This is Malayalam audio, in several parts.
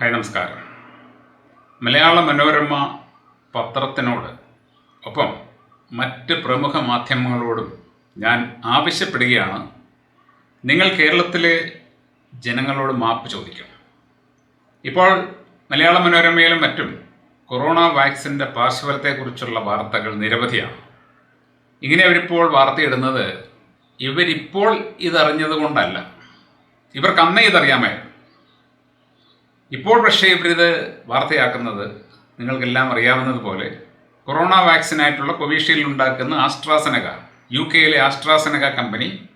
ഹായ് നമസ്കാരം. മലയാള മനോരമ പത്രത്തിനോട് ഒപ്പം മറ്റ് പ്രമുഖ മാധ്യമങ്ങളോടും ഞാൻ ആവശ്യപ്പെടുകയാണ്. നിങ്ങൾ കേരളത്തിലെ ജനങ്ങളോട് മാപ്പ് ചോദിക്കും. ഇപ്പോൾ മലയാള മനോരമയിലും മറ്റും കൊറോണ വാക്സിന്റെ പാർശ്വഫലത്തെക്കുറിച്ചുള്ള വാർത്തകൾ നിരവധിയാണ്. ഇങ്ങനെ അവരിപ്പോൾ വാർത്തയിടുന്നത് ഇവരിപ്പോൾ ഇതറിഞ്ഞത് കൊണ്ടല്ല ഇവർക്ക് ഇതറിയാമായിരുന്നു. ഇപ്പോൾ പക്ഷേ ഇവരിത് വാർത്തയാക്കുന്നത് നിങ്ങൾക്കെല്ലാം അറിയാവുന്നതുപോലെ കൊറോണ വാക്സിനായിട്ടുള്ള കോവിഷീൽഡ് ഉണ്ടാക്കുന്ന ആസ്ട്രാസെനക യു കെയിലെ ആസ്ട്രാസെനക കമ്പനി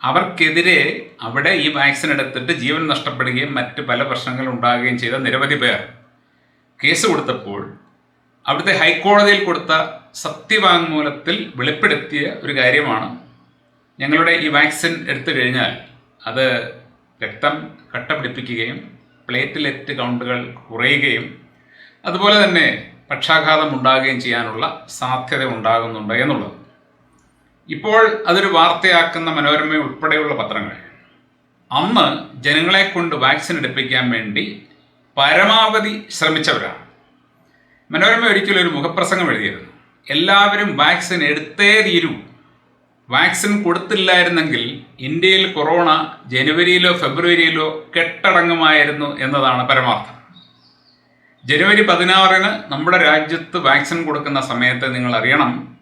അവർക്കെതിരെ അവിടെ ഈ വാക്സിൻ എടുത്തിട്ട് ജീവൻ നഷ്ടപ്പെടുകയും മറ്റ് പല പ്രശ്നങ്ങൾ ഉണ്ടാകുകയും ചെയ്ത നിരവധി പേർ. കേസ് കൊടുത്തപ്പോൾ അവിടുത്തെ ഹൈക്കോടതിയിൽ കൊടുത്ത സത്യവാങ്മൂലത്തിൽ വെളിപ്പെടുത്തിയ ഒരു കാര്യമാണ് ഞങ്ങളുടെ ഈ വാക്സിൻ എടുത്തു കഴിഞ്ഞാൽ അത് രക്തം കട്ട പിടിപ്പിക്കുകയും പ്ലേറ്റ്ലെറ്റ് കൗണ്ടുകൾ കുറയുകയും അതുപോലെ തന്നെ പക്ഷാഘാതം ഉണ്ടാകുകയും ചെയ്യാനുള്ള സാധ്യത ഉണ്ടാകുന്നുണ്ട് എന്നുള്ളത്. ഇപ്പോൾ അതൊരു വാർത്തയാക്കുന്ന മനോരമ ഉൾപ്പെടെയുള്ള പത്രങ്ങൾ. അന്ന് ജനങ്ങളെ കൊണ്ട് വാക്സിൻ എടുപ്പിക്കാൻ വേണ്ടി പരമാവധി ശ്രമിച്ചവരാണ്. മനോരമ ഒരിക്കലും ഒരു മുഖപ്രസംഗം എഴുതിയിരുന്നു. എല്ലാവരും വാക്സിൻ എടുത്തേ തീരൂ. വാക്സിൻ കൊടുത്തില്ലായിരുന്നെങ്കിൽ ഇന്ത്യയിൽ കൊറോണ ജനുവരിയിലോ ഫെബ്രുവരിയിലോ കെട്ടടങ്ങുമായിരുന്നു എന്നതാണ് പരമാർത്ഥം. ജനുവരി പതിനാറിന് നമ്മുടെ രാജ്യത്ത് വാക്സിൻ കൊടുക്കുന്ന സമയത്ത് നിങ്ങൾ അറിയണം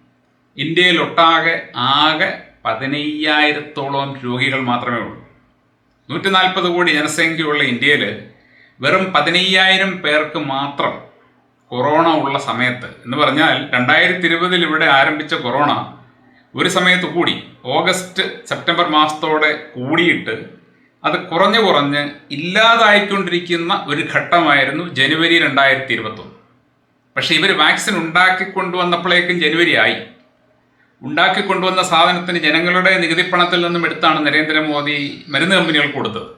ഇന്ത്യയിൽ ഒട്ടാകെ ആകെ പതിനയ്യായിരത്തോളം രോഗികൾ മാത്രമേ ഉള്ളൂ. നൂറ്റി നാൽപ്പത് കോടി ജനസംഖ്യയുള്ള ഇന്ത്യയിൽ വെറും പതിനയ്യായിരം പേർക്ക് മാത്രം കൊറോണ ഉള്ള സമയത്ത്. എന്ന് പറഞ്ഞാൽ രണ്ടായിരത്തി ഇരുപതിൽ ഇവിടെ ആരംഭിച്ച കൊറോണ ഒരു സമയത്ത് കൂടി ഓഗസ്റ്റ് സെപ്റ്റംബർ മാസത്തോടെ കൂടിയിട്ട് അത് കുറഞ്ഞു കുറഞ്ഞ് ഇല്ലാതായിക്കൊണ്ടിരിക്കുന്ന ഒരു ഘട്ടമായിരുന്നു ജനുവരി രണ്ടായിരത്തി ഇരുപത്തൊന്ന് പക്ഷേ ഇവർ വാക്സിൻ ഉണ്ടാക്കി കൊണ്ടുവന്നപ്പോഴേക്കും ജനുവരി ആയി ഉണ്ടാക്കി കൊണ്ടുവന്ന സാധനത്തിന് ജനങ്ങളുടെ നികുതിപ്പണത്തിൽ നിന്നും എടുത്താണ് നരേന്ദ്രമോദി മരുന്ന് കമ്പനികൾക്ക് കൊടുത്തത്.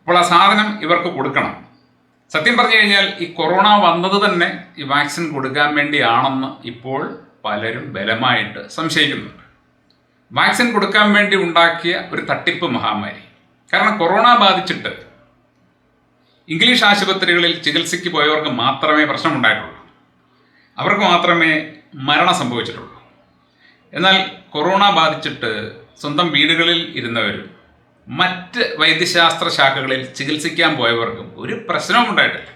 അപ്പോൾ ആ സാധനം ഇവർക്ക് കൊടുക്കണം. സത്യം പറഞ്ഞു കഴിഞ്ഞാൽ ഈ കൊറോണ വന്നത് തന്നെ ഈ വാക്സിൻ കൊടുക്കാൻ വേണ്ടിയാണെന്ന് ഇപ്പോൾ പലരും ബലമായിട്ട് സംശയിക്കുന്നുണ്ട്. വാക്സിൻ കൊടുക്കാൻ വേണ്ടി ഉണ്ടാക്കിയ ഒരു തട്ടിപ്പ് മഹാമാരി. കാരണം കൊറോണ ബാധിച്ചിട്ട് ഇംഗ്ലീഷ് ആശുപത്രികളിൽ ചികിത്സയ്ക്ക് പോയവർക്ക് മാത്രമേ പ്രശ്നമുണ്ടായിട്ടുള്ളൂ. അവർക്ക് മാത്രമേ മരണം സംഭവിച്ചിട്ടുള്ളൂ. എന്നാൽ കൊറോണ ബാധിച്ചിട്ട് സ്വന്തം വീടുകളിൽ ഇരുന്നവരും മറ്റ് വൈദ്യശാസ്ത്ര ശാഖകളിൽ ചികിത്സിക്കാൻ പോയവർക്കും ഒരു പ്രശ്നവും ഉണ്ടായിട്ടില്ല.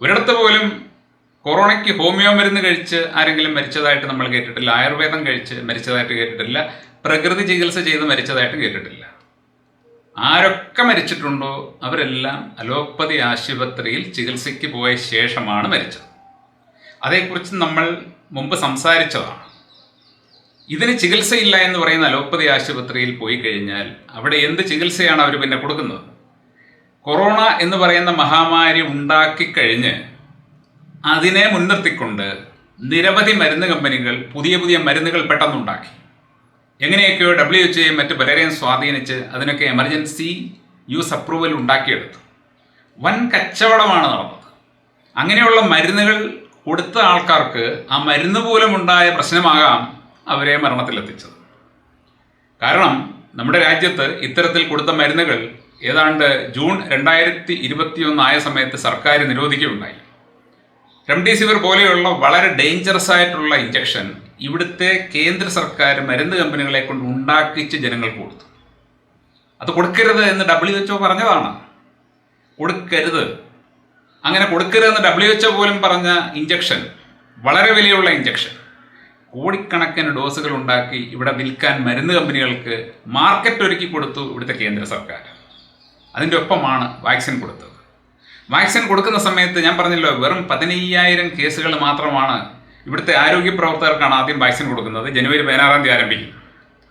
ഒരിടത്ത് പോലും കൊറോണയ്ക്ക് ഹോമിയോ മരുന്ന് കഴിച്ച് ആരെങ്കിലും മരിച്ചതായിട്ട് നമ്മൾ കേട്ടിട്ടില്ല. ആയുർവേദം കഴിച്ച് മരിച്ചതായിട്ട് കേട്ടിട്ടില്ല. പ്രകൃതി ചികിത്സ ചെയ്ത് മരിച്ചതായിട്ട് കേട്ടിട്ടില്ല. ആരൊക്കെ മരിച്ചിട്ടുണ്ടോ അവരെല്ലാം അലോപ്പതി ആശുപത്രിയിൽ ചികിത്സയ്ക്ക് പോയ ശേഷമാണ് മരിച്ചത്. അതേക്കുറിച്ച് നമ്മൾ മുമ്പ് സംസാരിച്ചതാണ്. ഇതിന് ചികിത്സയില്ല എന്ന് പറയുന്ന അലോപ്പതി ആശുപത്രിയിൽ പോയി കഴിഞ്ഞാൽ അവിടെ എന്ത് ചികിത്സയാണ് അവർ പിന്നെ കൊടുക്കുന്നത്? കൊറോണ എന്ന് പറയുന്ന മഹാമാരി ഉണ്ടാക്കിക്കഴിഞ്ഞ് അതിനെ മുൻനിർത്തിക്കൊണ്ട് നിരവധി മരുന്ന് കമ്പനികൾ പുതിയ പുതിയ മരുന്നുകൾ പെട്ടെന്നുണ്ടാക്കി. എങ്ങനെയൊക്കെയോ ഡബ്ല്യു എച്ച് എയും മറ്റ് പലരെയും സ്വാധീനിച്ച് അതിനൊക്കെ എമർജൻസി യൂസ് അപ്രൂവൽ ഉണ്ടാക്കിയെടുത്തു. വൻ കച്ചവടമാണ് നടന്നത്. അങ്ങനെയുള്ള മരുന്നുകൾ കൊടുത്ത ആൾക്കാർക്ക് ആ മരുന്ന് പോലും ഉണ്ടായ പ്രശ്നമാകാം അവരെ മരണത്തിലെത്തിച്ചത്. കാരണം നമ്മുടെ രാജ്യത്ത് ഇത്തരത്തിൽ കൊടുത്ത മരുന്നുകൾ ഏതാണ്ട് ജൂൺ രണ്ടായിരത്തി ഇരുപത്തിയൊന്ന് ആയ സമയത്ത് സർക്കാർ നിരോധിക്കുകയുണ്ടായി. റെംഡെസിവിർ പോലെയുള്ള വളരെ ഡേഞ്ചറസ് ആയിട്ടുള്ള ഇഞ്ചക്ഷൻ ഇവിടുത്തെ കേന്ദ്ര സർക്കാർ മരുന്ന് കമ്പനികളെ കൊണ്ട് ഉണ്ടാക്കിച്ച് ജനങ്ങൾക്ക് കൊടുത്തു. അത് കൊടുക്കരുത് എന്ന് ഡബ്ല്യു എച്ച് പറഞ്ഞതാണ്. കൊടുക്കരുത്. അങ്ങനെ കൊടുക്കരുതെന്ന് ഡബ്ല്യു എച്ച് പോലും പറഞ്ഞ ഇഞ്ചക്ഷൻ വളരെ വിലയുള്ള ഇഞ്ചക്ഷൻ കോടിക്കണക്കിന് ഡോസുകൾ ഉണ്ടാക്കി ഇവിടെ വിൽക്കാൻ മരുന്ന് കമ്പനികൾക്ക് മാർക്കറ്റ് ഒരുക്കി കൊടുത്തു ഇവിടുത്തെ കേന്ദ്ര സർക്കാർ. അതിന്റെ ഒപ്പമാണ് വാക്സിൻ കൊടുത്തത്. വാക്സിൻ കൊടുക്കുന്ന സമയത്ത് ഞാൻ പറഞ്ഞല്ലോ വെറും പതിനയ്യായിരം കേസുകൾ മാത്രമാണ് ഇവിടുത്തെ ആരോഗ്യ പ്രവർത്തകർക്കാണ് ആദ്യം വാക്സിൻ കൊടുക്കുന്നത്. ജനുവരി പതിനാറാം തീയതി ആരംഭിക്കും.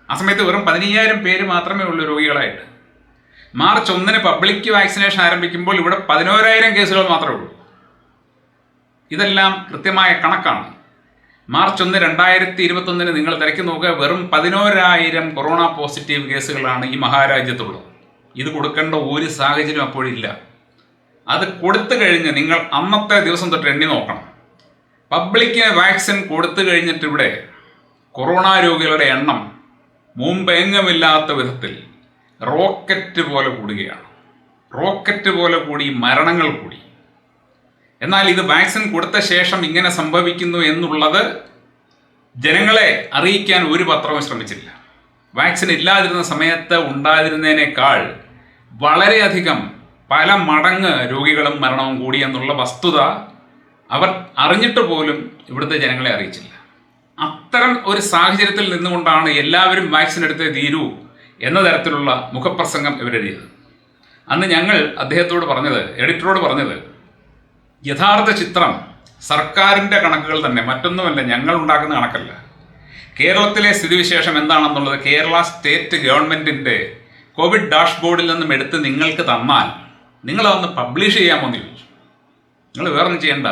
ആ സമയത്ത് വെറും പതിനയ്യായിരം പേര് മാത്രമേ ഉള്ളൂ രോഗികളായിട്ട്. മാർച്ച് ഒന്നിന് പബ്ലിക് വാക്സിനേഷൻ ആരംഭിക്കുമ്പോൾ ഇവിടെ പതിനോരായിരം കേസുകൾ മാത്രമേ ഉള്ളൂ. ഇതെല്ലാം കൃത്യമായ കണക്കാണ്. മാർച്ച് ഒന്ന് രണ്ടായിരത്തി ഇരുപത്തൊന്നിന് നിങ്ങൾ തിരക്കി നോക്കുക വെറും പതിനോരായിരം കൊറോണ പോസിറ്റീവ് കേസുകളാണ് ഈ മഹാരാജ്യത്തുള്ളത്. ഇത് കൊടുക്കേണ്ട ഒരു സാഹചര്യം അപ്പോഴില്ല. അത് കൊടുത്തു കഴിഞ്ഞ് നിങ്ങൾ അന്നത്തെ ദിവസം തൊട്ട് എണ്ണി നോക്കണം. പബ്ലിക്കിന് വാക്സിൻ കൊടുത്തു കഴിഞ്ഞിട്ട് ഇവിടെ കൊറോണ രോഗികളുടെ എണ്ണം മുമ്പെങ്ങുമില്ലാത്ത വിധത്തിൽ റോക്കറ്റ് പോലെ കൂടുകയാണ്. റോക്കറ്റ് പോലെ കൂടി മരണങ്ങൾ കൂടി. എന്നാൽ ഇത് വാക്സിൻ കൊടുത്ത ശേഷം ഇങ്ങനെ സംഭവിക്കുന്നു എന്നുള്ളത് ജനങ്ങളെ അറിയിക്കാൻ ഒരു പത്രവും ശ്രമിച്ചില്ല. വാക്സിൻ ഇല്ലാതിരുന്ന സമയത്ത് ഉണ്ടായിരുന്നതിനേക്കാൾ വളരെയധികം പല മടങ്ങ് രോഗികളും മരണവും കൂടി എന്നുള്ള വസ്തുത അവർ അറിഞ്ഞിട്ട് പോലും ഇവിടുത്തെ ജനങ്ങളെ അറിയിച്ചില്ല. അത്തരം ഒരു സാഹചര്യത്തിൽ നിന്നുകൊണ്ടാണ് എല്ലാവരും വാക്സിൻ എടുത്തേ തീരൂ എന്ന തരത്തിലുള്ള മുഖപ്രസംഗം ഇവരെഴുതിയത് അന്ന് ഞങ്ങൾ അദ്ദേഹത്തോട് പറഞ്ഞത് എഡിറ്ററോട് പറഞ്ഞത് യഥാർത്ഥ ചിത്രം സർക്കാരിന്റെ കണക്കുകൾ തന്നെ മറ്റൊന്നുമല്ല ഞങ്ങൾ ഉണ്ടാക്കുന്ന കണക്കല്ല. കേരളത്തിലെ സ്ഥിതിവിശേഷം എന്താണെന്നുള്ളത് കേരള സ്റ്റേറ്റ് ഗവൺമെന്റിന്റെ കോവിഡ് ഡാഷ്ബോർഡിൽ നിന്നും എടുത്ത് നിങ്ങൾക്ക് തന്നാൽ നിങ്ങളതൊന്ന് പബ്ലിഷ് ചെയ്യാമോ എന്ന് ചോദിച്ചു. നിങ്ങൾ വേറൊന്നും ചെയ്യേണ്ട.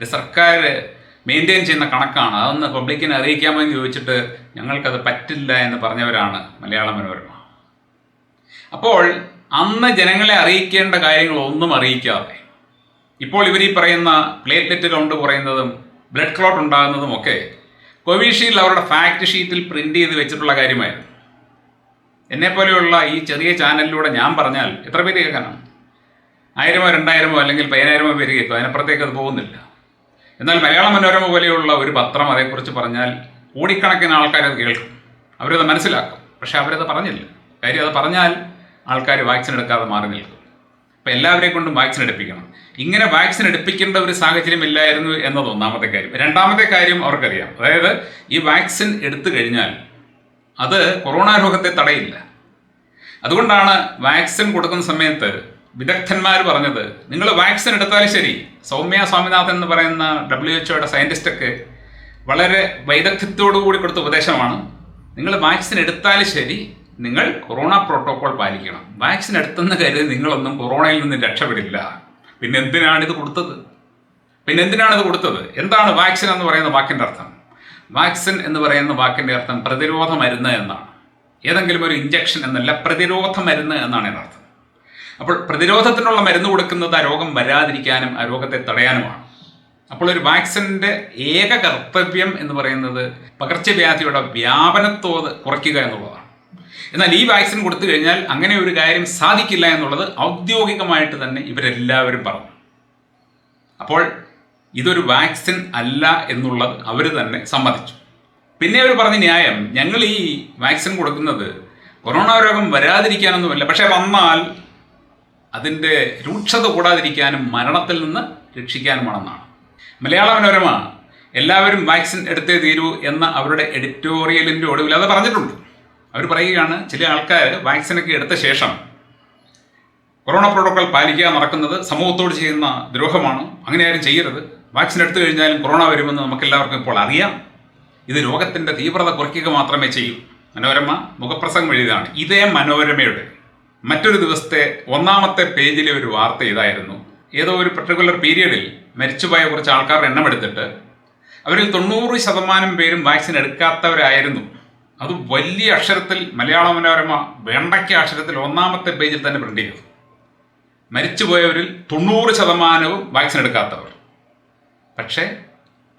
ഇത് സർക്കാർ മെയിന്റെയിൻ ചെയ്യുന്ന കണക്കാണ്. അതൊന്ന് പബ്ലിക്കിനെ അറിയിക്കാമോ എന്ന് ചോദിച്ചിട്ട് ഞങ്ങൾക്കത് പറ്റില്ല എന്ന് പറഞ്ഞവരാണ് മലയാള മനോരമ. അപ്പോൾ അന്ന് ജനങ്ങളെ അറിയിക്കേണ്ട കാര്യങ്ങളൊന്നും അറിയിക്കാതെ ഇപ്പോൾ ഇവർ ഈ പറയുന്ന പ്ലേറ്റ്ലെറ്റ് കൗണ്ട് കുറയുന്നതും ബ്ലഡ് ക്ലോട്ട് ഉണ്ടാകുന്നതും ഒക്കെ കോവിഷീൽഡ് അവരുടെ ഫാക്ട് ഷീറ്റിൽ പ്രിന്റ് ചെയ്ത് വെച്ചിട്ടുള്ള കാര്യമായിരുന്നു. എന്നെപ്പോലെയുള്ള ഈ ചെറിയ ചാനലിലൂടെ ഞാൻ പറഞ്ഞാൽ എത്ര പേര് കേൾക്കാനാണ്? ആയിരമോ രണ്ടായിരമോ അല്ലെങ്കിൽ പതിനായിരമോ പേര് കേൾക്കും. അതിനപ്പുറത്തേക്ക് അത് പോകുന്നില്ല. എന്നാൽ മലയാള മനോരമ പോലെയുള്ള ഒരു പത്രം അതേക്കുറിച്ച് പറഞ്ഞാൽ കോടിക്കണക്കിന് ആൾക്കാർ അത് കേൾക്കും. അവരത് മനസ്സിലാക്കും. പക്ഷെ അവരത് പറഞ്ഞില്ല. കാര്യം അത് പറഞ്ഞാൽ ആൾക്കാർ വാക്സിൻ എടുക്കാതെ മാറി നിൽക്കും. അപ്പം എല്ലാവരെ കൊണ്ടും വാക്സിൻ എടുപ്പിക്കണം. ഇങ്ങനെ വാക്സിൻ എടുപ്പിക്കേണ്ട ഒരു സാഹചര്യം ഇല്ലായിരുന്നു എന്നത് ഒന്നാമത്തെ കാര്യം. രണ്ടാമത്തെ കാര്യം അവർക്കറിയാം. അതായത് ഈ വാക്സിൻ എടുത്തു കഴിഞ്ഞാൽ അത് കൊറോണ രോഗത്തെ തടയില്ല. അതുകൊണ്ടാണ് വാക്സിൻ കൊടുക്കുന്ന സമയത്ത് വിദഗ്ധന്മാർ പറഞ്ഞത് നിങ്ങൾ വാക്സിൻ എടുത്താലും ശരി. സൗമ്യ സ്വാമിനാഥൻ എന്ന് പറയുന്ന ഡബ്ല്യു എച്ച്ഒയുടെ സയന്റിസ്റ്റൊക്കെ വളരെ വൈദഗ്ധ്യത്തോടു കൂടി കൊടുത്ത ഉപദേശമാണ്. നിങ്ങൾ വാക്സിൻ എടുത്താലും ശരി നിങ്ങൾ കൊറോണ പ്രോട്ടോകോൾ പാലിക്കണം. വാക്സിൻ എടുത്തെന്ന് കരുതി നിങ്ങളൊന്നും കൊറോണയിൽ നിന്ന് രക്ഷപ്പെടില്ല. പിന്നെ എന്തിനാണ് ഇത് കൊടുത്തത്? പിന്നെ എന്തിനാണ് ഇത് കൊടുത്തത്? എന്താണ് വാക്സിൻ എന്ന് പറയുന്ന വാക്കിന്റെ അർത്ഥം? വാക്സിൻ എന്ന് പറയുന്ന വാക്കിന്റെ അർത്ഥം പ്രതിരോധ മരുന്ന് എന്നാണ്. ഏതെങ്കിലും ഒരു ഇഞ്ചക്ഷൻ എന്നല്ല പ്രതിരോധ മരുന്ന് എന്നാണ് ഇതിനർത്ഥം അപ്പോൾ പ്രതിരോധത്തിനുള്ള മരുന്ന് കൊടുക്കുന്നത് ആ രോഗം വരാതിരിക്കാനും ആ രോഗത്തെ തടയാനുമാണ്. അപ്പോൾ ഒരു വാക്സിന്റെ ഏക കർത്തവ്യം എന്ന് പറയുന്നത് പകർച്ചവ്യാധിയുടെ വ്യാപനത്തോത് കുറയ്ക്കുക എന്നുള്ളതാണ്. എന്നാൽ ഈ വാക്സിൻ കൊടുത്തു കഴിഞ്ഞാൽ അങ്ങനെ ഒരു കാര്യം സാധിക്കില്ല എന്നുള്ളത് ഔദ്യോഗികമായിട്ട് തന്നെ ഇവരെല്ലാവരും പറഞ്ഞു. അപ്പോൾ ഇതൊരു വാക്സിൻ അല്ല എന്നുള്ളത് അവർ തന്നെ സമ്മതിച്ചു. പിന്നെ അവർ പറഞ്ഞ ന്യായം ഞങ്ങൾ ഈ വാക്സിൻ കൊടുക്കുന്നത് കൊറോണ രോഗം വരാതിരിക്കാനൊന്നുമല്ല പക്ഷേ വന്നാൽ അതിന്റെ രൂക്ഷത കൂടാതിരിക്കാനും മരണത്തിൽ നിന്ന് രക്ഷിക്കാനുമാണെന്നാണ് മലയാള മനോരമ എല്ലാവരും വാക്സിൻ എടുത്തേ തീരൂ എന്ന അവരുടെ എഡിറ്റോറിയലിന്റെ ഒടുവിൽ അത് പറഞ്ഞിട്ടുണ്ട്. അവർ പറയുകയാണ് ചില ആൾക്കാർ വാക്സിനൊക്കെ എടുത്ത ശേഷം കൊറോണ പ്രോട്ടോക്കോൾ പാലിക്കുക നടക്കുന്നത് സമൂഹത്തോട് ചെയ്യുന്ന ദ്രോഹമാണ്. അങ്ങനെ ആരും ചെയ്യരുത്. വാക്സിൻ എടുത്തു കഴിഞ്ഞാലും കൊറോണ വരുമെന്ന് നമുക്കെല്ലാവർക്കും ഇപ്പോൾ അറിയാം. ഇത് രോഗത്തിന്റെ തീവ്രത കുറയ്ക്കുക മാത്രമേ ചെയ്യൂ. മനോരമ മുഖപ്രസംഗം എഴുതിയതാണ്. ഇതേ മനോരമയുടെ മറ്റൊരു ദിവസത്തെ ഒന്നാമത്തെ പേജിലെ ഒരു വാർത്ത ഇതായിരുന്നു. ഏതോ ഒരു പർട്ടിക്കുലർ പീരിയഡിൽ മരിച്ചുപോയ കുറച്ച് ആൾക്കാരുടെ എണ്ണം എടുത്തിട്ട് അവരിൽ തൊണ്ണൂറ് ശതമാനം പേരും വാക്സിൻ എടുക്കാത്തവരായിരുന്നു. അത് വലിയ അക്ഷരത്തിൽ മലയാള മനോരമ വേണ്ടയ്ക്ക അക്ഷരത്തിൽ ഒന്നാമത്തെ പേജിൽ തന്നെ പ്രിന്റ് ചെയ്തു. മരിച്ചുപോയവരിൽ തൊണ്ണൂറ് ശതമാനവും വാക്സിൻ എടുക്കാത്തവർ. പക്ഷേ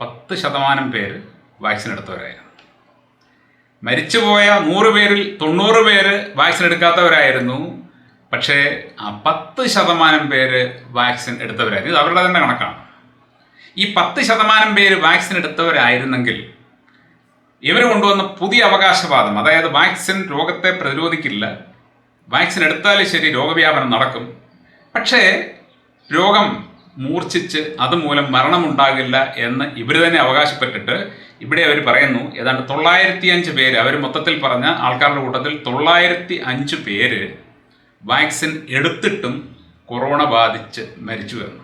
പത്ത് ശതമാനം പേര് വാക്സിൻ എടുത്തവരായിരുന്നു. മരിച്ചുപോയ നൂറ് പേരിൽ തൊണ്ണൂറ് പേര് വാക്സിൻ എടുക്കാത്തവരായിരുന്നു. പക്ഷേ ആ പത്ത് ശതമാനം പേര് വാക്സിൻ എടുത്തവരായിരുന്നു. ഇത് അവരുടെ തന്നെ കണക്കാണ്. ഈ പത്ത് ശതമാനം പേര് വാക്സിൻ എടുത്തവരായിരുന്നെങ്കിൽ ഇവർ കൊണ്ടുവന്ന പുതിയ അവകാശവാദം അതായത് വാക്സിൻ രോഗത്തെ പ്രതിരോധിക്കില്ല വാക്സിൻ എടുത്താലും ശരി രോഗവ്യാപനം നടക്കും. പക്ഷേ രോഗം മൂർച്ഛിച്ച് അതുമൂലം മരണമുണ്ടാകില്ല എന്ന് ഇവർ തന്നെ അവകാശപ്പെട്ടിട്ട് ഇവിടെ അവർ പറയുന്നു. ഏതാണ്ട് തൊള്ളായിരത്തി അഞ്ച് പേര് അവർ മൊത്തത്തിൽ പറഞ്ഞ ആൾക്കാരുടെ കൂട്ടത്തിൽ തൊള്ളായിരത്തി അഞ്ച് പേര് വാക്സിൻ എടുത്തിട്ടും കൊറോണ ബാധിച്ച് മരിച്ചു എന്ന്.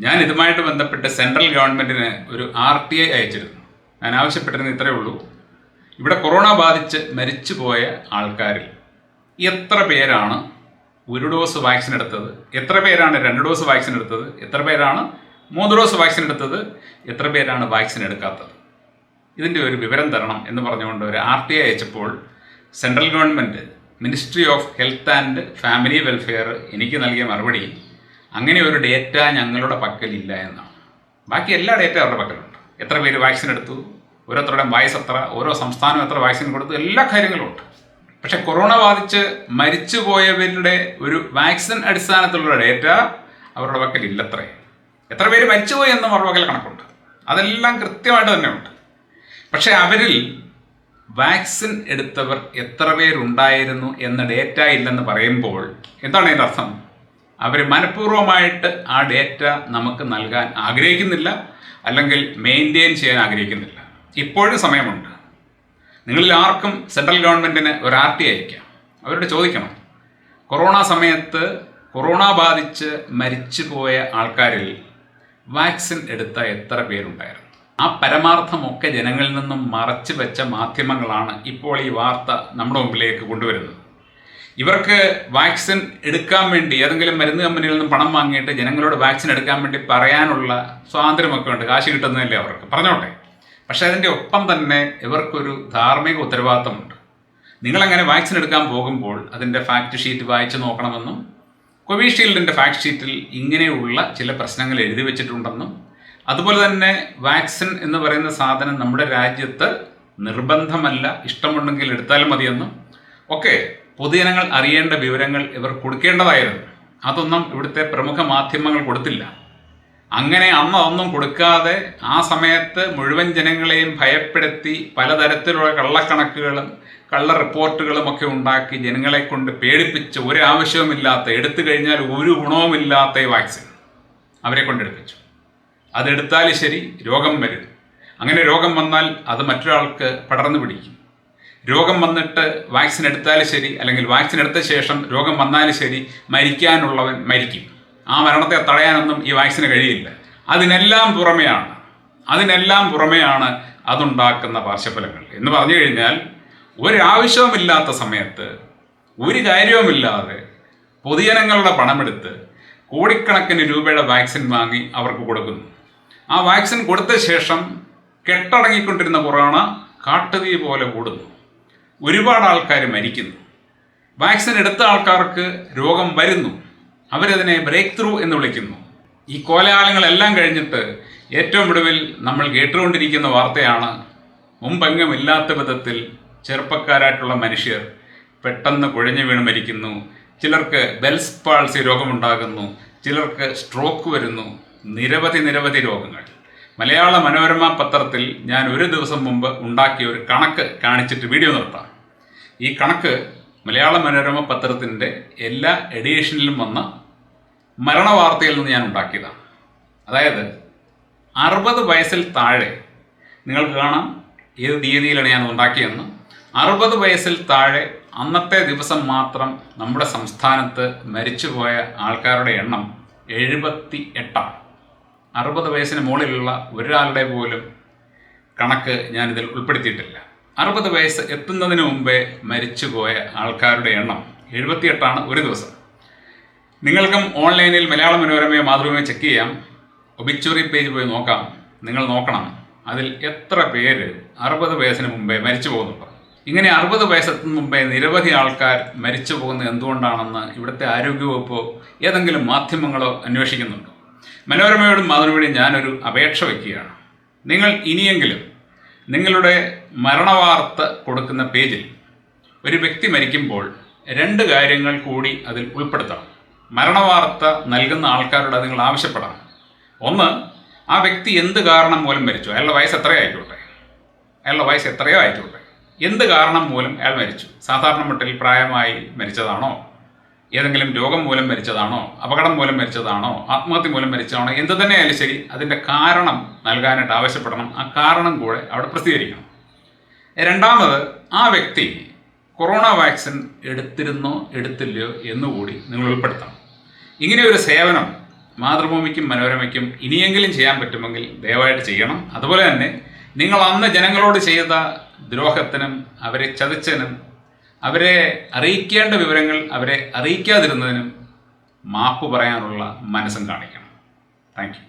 ഞാൻ ഇതുമായിട്ട് ബന്ധപ്പെട്ട് സെൻട്രൽ ഗവൺമെന്റിന് ഒരു ആർ ടി ഐ അയച്ചിരുന്നു. ഞാൻ ആവശ്യപ്പെട്ടിരുന്നത് ഇത്രയേ ഉള്ളൂ. ഇവിടെ കൊറോണ ബാധിച്ച് മരിച്ചു പോയ ആൾക്കാരിൽ എത്ര പേരാണ് ഒരു ഡോസ് വാക്സിൻ എടുത്തത്. എത്ര പേരാണ് രണ്ട് ഡോസ് വാക്സിൻ എടുത്തത്? എത്ര പേരാണ് മൂന്ന് ഡോസ് വാക്സിൻ എടുത്തത്? എത്ര പേരാണ് വാക്സിൻ എടുക്കാത്തത്? ഇതിന്റെ ഒരു വിവരം തരണം എന്ന് പറഞ്ഞുകൊണ്ട് ഒരു R T I അയച്ചപ്പോൾ central government ministry of health and family welfare എനിക്ക് നൽകിയ മറുപടി അങ്ങനെ ഒരു ഡേറ്റ ഞങ്ങളുടെ പക്കലില്ല എന്നാണ്. ബാക്കി എല്ലാ ഡേറ്റ അവരുടെ പക്കലുണ്ട്. എത്ര പേര് വാക്സിൻ എടുത്തു? ഓരോരുത്തരുടെയും വയസ്സ് എത്ര? ഓരോ സംസ്ഥാനം എത്ര വാക്സിൻ കൊടുത്തു? എല്ലാ കാര്യങ്ങളും ഉണ്ട്. പക്ഷെ കൊറോണ ബാധിച്ച് മരിച്ചുപോയവരുടെ ഒരു വാക്സിൻ അടിസ്ഥാനത്തിലുള്ള ഡേറ്റ അവരുടെ പക്കൽ ഇല്ലത്രേ എത്ര പേര് മരിച്ചുപോയി എന്നും അവരുടെ പക്കൽ കണക്കുണ്ട്. അതെല്ലാം കൃത്യമായിട്ട് തന്നെ ഉണ്ട് പക്ഷെ അവരിൽ വാക്സിൻ എടുത്തവർ എത്ര പേരുണ്ടായിരുന്നു എന്ന ഡേറ്റ ഇല്ലെന്ന് പറയുമ്പോൾ എന്താണ് അതിന്റെ അർത്ഥം? അവർ മനഃപൂർവമായിട്ട് ആ ഡേറ്റ നമുക്ക് നൽകാൻ ആഗ്രഹിക്കുന്നില്ല അല്ലെങ്കിൽ മെയിന്റെയിൻ ചെയ്യാൻ ആഗ്രഹിക്കുന്നില്ല. ഇപ്പോഴും സമയമുണ്ട്. നിങ്ങളിൽ ആർക്കും സെൻട്രൽ ഗവൺമെന്റിന് ഒരു ആർ ടി അയക്കാം അവരോട് ചോദിക്കണം. കൊറോണ സമയത്ത് കൊറോണ ബാധിച്ച് മരിച്ചു പോയ ആൾക്കാരിൽ വാക്സിൻ എടുത്ത എത്ര പേരുണ്ടായിരുന്നു? ആ പരമാർത്ഥമൊക്കെ ജനങ്ങളിൽ നിന്നും മറച്ചു വെച്ച മാധ്യമങ്ങളാണ് ഇപ്പോൾ ഈ വാർത്ത നമ്മുടെ മുമ്പിലേക്ക് കൊണ്ടുവരുന്നത്. ഇവർക്ക് വാക്സിൻ എടുക്കാൻ വേണ്ടി ഏതെങ്കിലും മരുന്ന് കമ്പനിയിൽ നിന്നും പണം വാങ്ങിയിട്ട് ജനങ്ങളോട് വാക്സിൻ എടുക്കാൻ വേണ്ടി പറയാനുള്ള സ്വാതന്ത്ര്യമൊക്കെ ഉണ്ട്. കാശ് കിട്ടുന്നതല്ലേ അവർക്ക്. പറഞ്ഞോട്ടെ? പക്ഷെ അതിന്റെ ഒപ്പം തന്നെ ഇവർക്കൊരു ധാർമ്മിക ഉത്തരവാദിത്തമുണ്ട്. നിങ്ങളങ്ങനെ വാക്സിൻ എടുക്കാൻ പോകുമ്പോൾ അതിന്റെ ഫാക്ട് ഷീറ്റ് വായിച്ചു നോക്കണമെന്നും കോവിഷീൽഡിന്റെ ഫാക്ട് ഷീറ്റിൽ ഇങ്ങനെയുള്ള ചില പ്രശ്നങ്ങൾ എഴുതി വെച്ചിട്ടുണ്ടെന്നും അതുപോലെ തന്നെ വാക്സിൻ എന്ന് പറയുന്ന സാധനം നമ്മുടെ രാജ്യത്ത് നിർബന്ധമല്ല ഇഷ്ടമുണ്ടെങ്കിൽ എടുത്താലും മതിയെന്നും ഒക്കെ പൊതുജനങ്ങൾ അറിയേണ്ട വിവരങ്ങൾ ഇവർ കൊടുക്കേണ്ടതായിരുന്നു. അതൊന്നും ഇവിടുത്തെ പ്രമുഖ മാധ്യമങ്ങൾ കൊടുത്തില്ല. അങ്ങനെ അമ്മ ഒന്നും കൊടുക്കാതെ ആ സമയത്ത് മുഴുവൻ ജനങ്ങളെയും ഭയപ്പെടുത്തി പലതരത്തിലുള്ള കള്ളക്കണക്കുകളും കള്ള റിപ്പോർട്ടുകളും ഒക്കെ ഉണ്ടാക്കി ജനങ്ങളെ കൊണ്ട് പേടിപ്പിച്ച് ഒരു ആവശ്യവുമില്ലാത്ത എടുത്തു കഴിഞ്ഞാൽ ഒരു ഗുണവുമില്ലാത്ത വാക്സിൻ അവരെ കൊണ്ടെടുപ്പിച്ചു അതെടുത്താൽ ശരി രോഗം വരും. അങ്ങനെ രോഗം വന്നാൽ അത് മറ്റൊരാൾക്ക് പടർന്നു പിടിക്കും. രോഗം വന്നിട്ട് വാക്സിൻ എടുത്താൽ ശരി അല്ലെങ്കിൽ വാക്സിൻ എടുത്ത ശേഷം രോഗം വന്നാലും ശരി മരിക്കാനുള്ളവൻ മരിക്കും. ആ മരണത്തെ തടയാനൊന്നും ഈ വാക്സിന് കഴിയില്ല. അതിനെല്ലാം പുറമെയാണ് അതിനെല്ലാം പുറമെയാണ് അതുണ്ടാക്കുന്ന പാർശ്വഫലങ്ങൾ. എന്ന് പറഞ്ഞു കഴിഞ്ഞാൽ ഒരാവശ്യവുമില്ലാത്ത സമയത്ത് ഒരു കാര്യവുമില്ലാതെ പൊതുജനങ്ങളുടെ പണമെടുത്ത് കോടിക്കണക്കിന് രൂപയുടെ വാക്സിൻ വാങ്ങി അവർക്ക് കൊടുക്കുന്നു. ആ വാക്സിൻ കൊടുത്ത ശേഷം കെട്ടടങ്ങിക്കൊണ്ടിരുന്ന കൊറോണ കാട്ടുതീ പോലെ കൂടുന്നു. ഒരുപാട് ആൾക്കാർ മരിക്കുന്നു. വാക്സിൻ എടുത്ത ആൾക്കാർക്ക് രോഗം വരുന്നു. അവരതിനെ ബ്രേക്ക് ത്രൂ എന്ന് വിളിക്കുന്നു. ഈ കോലാഹലങ്ങളെല്ലാം കഴിഞ്ഞിട്ട് ഏറ്റവും ഒടുവിൽ നമ്മൾ കേട്ടുകൊണ്ടിരിക്കുന്ന വാർത്തയാണ് മുമ്പെങ്ങുമില്ലാത്ത വിധത്തിൽ ചെറുപ്പക്കാരായിട്ടുള്ള മനുഷ്യർ പെട്ടെന്ന് കുഴഞ്ഞു വീണ് മരിക്കുന്നു. ചിലർക്ക് ബെൽസ് പാൾസി രോഗമുണ്ടാകുന്നു. ചിലർക്ക് സ്ട്രോക്ക് വരുന്നു. നിരവധി നിരവധി രോഗങ്ങൾ. മലയാള മനോരമ പത്രത്തിൽ ഞാൻ ഒരു ദിവസം മുമ്പ് ഉണ്ടാക്കിയ ഒരു കണക്ക് കാണിച്ചിട്ട് വീഡിയോ നിർത്താം. ഈ കണക്ക് മലയാള മനോരമ പത്രത്തിന്റെ എല്ലാ എഡിഷനിലും വന്ന മരണവാർത്തയിൽ നിന്ന് ഞാൻ ഉണ്ടാക്കിയതാണ്. അതായത് അറുപത് വയസ്സിൽ താഴെ നിങ്ങൾക്ക് കാണാം ഏത് തീയതിയിലാണ് ഞാൻ ഉണ്ടാക്കിയെന്ന് അറുപത് വയസ്സിൽ താഴെ അന്നത്തെ ദിവസം മാത്രം നമ്മുടെ സംസ്ഥാനത്ത് മരിച്ചുപോയ ആൾക്കാരുടെ എണ്ണം എഴുപത്തി എട്ടാണ് അറുപത് വയസ്സിന് മുകളിലുള്ള ഒരാളുടെ പോലും കണക്ക് ഞാനിതിൽ ഉൾപ്പെടുത്തിയിട്ടില്ല. അറുപത് വയസ്സ് എത്തുന്നതിന് മുമ്പേ മരിച്ചുപോയ ആൾക്കാരുടെ എണ്ണം എഴുപത്തിയെട്ടാണ് ഒരു ദിവസം. നിങ്ങൾക്കും ഓൺലൈനിൽ മലയാള മനോരമയോ മാതൃഭൂമിയോ ചെക്ക് ചെയ്യാം. ഒബിച്ചുറി പേജ് പോയി നോക്കാം. നിങ്ങൾ നോക്കണം. അതിൽ എത്ര പേര് അറുപത് വയസ്സിന് മുമ്പേ മരിച്ചു പോകുന്നുണ്ട്. ഇങ്ങനെ അറുപത് വയസ്സെത്തുന്ന മുമ്പേ നിരവധി ആൾക്കാർ മരിച്ചു പോകുന്നത് എന്തുകൊണ്ടാണെന്ന് ഇവിടുത്തെ ആരോഗ്യവകുപ്പോ ഏതെങ്കിലും മാധ്യമങ്ങളോ അന്വേഷിക്കുന്നുണ്ടോ. മനോരമയോടും മാതൃഭൂമിയോടും ഞാനൊരു അപേക്ഷ വയ്ക്കുകയാണ്. നിങ്ങൾ ഇനിയെങ്കിലും നിങ്ങളുടെ മരണവാർത്ത കൊടുക്കുന്ന പേജിൽ ഒരു വ്യക്തി മരിക്കുമ്പോൾ രണ്ട് കാര്യങ്ങൾ കൂടി അതിൽ ഉൾപ്പെടുത്തണം. മരണവാർത്ത നൽകുന്ന ആൾക്കാരോട് നിങ്ങൾ ആവശ്യപ്പെടണം. ഒന്ന് ആ വ്യക്തി എന്ത് കാരണം മൂലം മരിച്ചു? അയാളുടെ വയസ്സ് എത്രയോ ആയിക്കോട്ടെ. അയാളുടെ വയസ്സ് എത്രയോ ആയിക്കോട്ടെ. എന്ത് കാരണം മൂലം അയാൾ മരിച്ചു? സാധാരണ മട്ടിൽ പ്രായമായി മരിച്ചതാണോ? ഏതെങ്കിലും രോഗം മൂലം മരിച്ചതാണോ? അപകടം മൂലം മരിച്ചതാണോ? ആത്മഹത്യ മൂലം മരിച്ചതാണോ? എന്ത് തന്നെയായാലും ശരി അതിന്റെ കാരണം നൽകാനായിട്ട് ആവശ്യപ്പെടണം. ആ കാരണം കൂടെ അവിടെ പ്രസിദ്ധീകരിക്കണം. രണ്ടാമത് ആ വ്യക്തി കൊറോണ വാക്സിൻ എടുത്തിരുന്നോ എടുത്തില്ലയോ എന്നുകൂടി നിങ്ങൾ ഉൾപ്പെടുത്തണം. ഇങ്ങനെ ഒരു സേവനം മാതൃഭൂമിക്കും മനോരമയ്ക്കും ഇനിയെങ്കിലും ചെയ്യാൻ പറ്റുമെങ്കിൽ ദയവായിട്ട് ചെയ്യണം. അതുപോലെ തന്നെ നിങ്ങൾ അന്ന് ജനങ്ങളോട് ചെയ്ത ദ്രോഹത്തിനും അവരെ ചതിച്ചതിനും അവരെ അറിയിക്കേണ്ട വിവരങ്ങൾ അവരെ അറിയിക്കാതിരുന്നതിനും മാപ്പ് പറയാനുള്ള മനസ്സും കാണിക്കണം. താങ്ക്